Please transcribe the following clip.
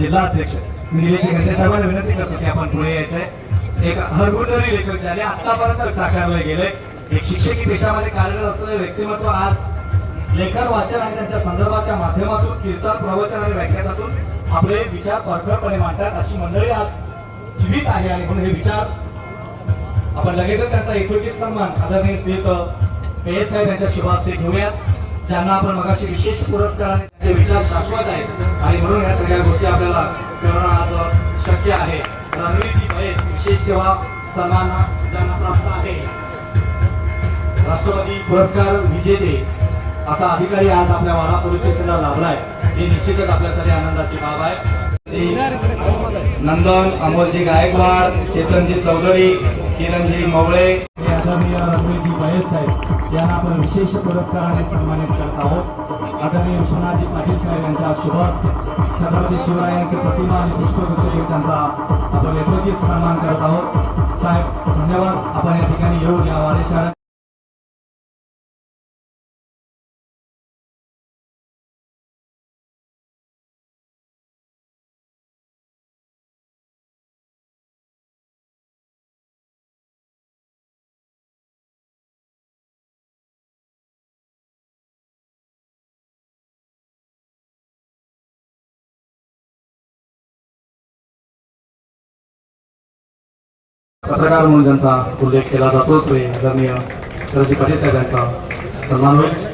जिल्हा अध्यक्ष. मी निलेश विनंती करतो की आपण पुढे यायचंय. एक हरगुंडरी लेखक ज्याने आतापर्यंत साकारले गेले. एक शिक्षकी पेशामध्ये कार्यरत असलेले व्यक्तिमत्व आज लेखन वाचन आणि त्यांच्या संदर्भाच्या माध्यमातून कीर्तन प्रवचन आणि व्याख्यानातून आपले विचार परखडपणे मांडतात अशी मंडळी आज जीवित आहे आणि म्हणून हे विचार आपण लगेचच त्यांचा एकोचित सन्मान आदरणीय श्रीयुत पेय साहेब यांच्या शुभास्ते घेऊयात. ज्यांना आपण मगाशी विशेष पुरस्काराने त्यांचे विचार शाश्वत आहेत. आणि म्हणून या सगळ्या गोष्टी आपल्याला करणं आज शक्य आहे. रणवीरजी पयस विशेष सेवा सन्मान ज्यांना प्राप्त आहे. राष्ट्रपती पुरस्कार विजेते असा अधिकारी आज आपल्या वाडा पोलीस स्टेशनला लाभलाय. हे निश्चितच आपल्यासाठी आनंदाची बाब आहे. नंदन अमोलजी गायकवाड चेतनजी चौधरी किरणजी मवळे आदरणीय रमणीजी बयस साहेब यांना आपण विशेष पुरस्काराने सन्मानित करत आहोत. आदरणीय विश्वनाथजी पाटील साहेब यांच्या शुभ छत्रपती शिवरायांची प्रतिमा आणि पुष्पगुच्छ त्यांचा आपण यथोचित सन्मान करत आहोत. साहेब धन्यवाद. आपण या ठिकाणी येऊन या वाडे पत्रकार म्हणून ज्यांचा उल्लेख केला जातो ते आदरणीय शरदजी पाटील साहेब यांचा सन्मान होईल.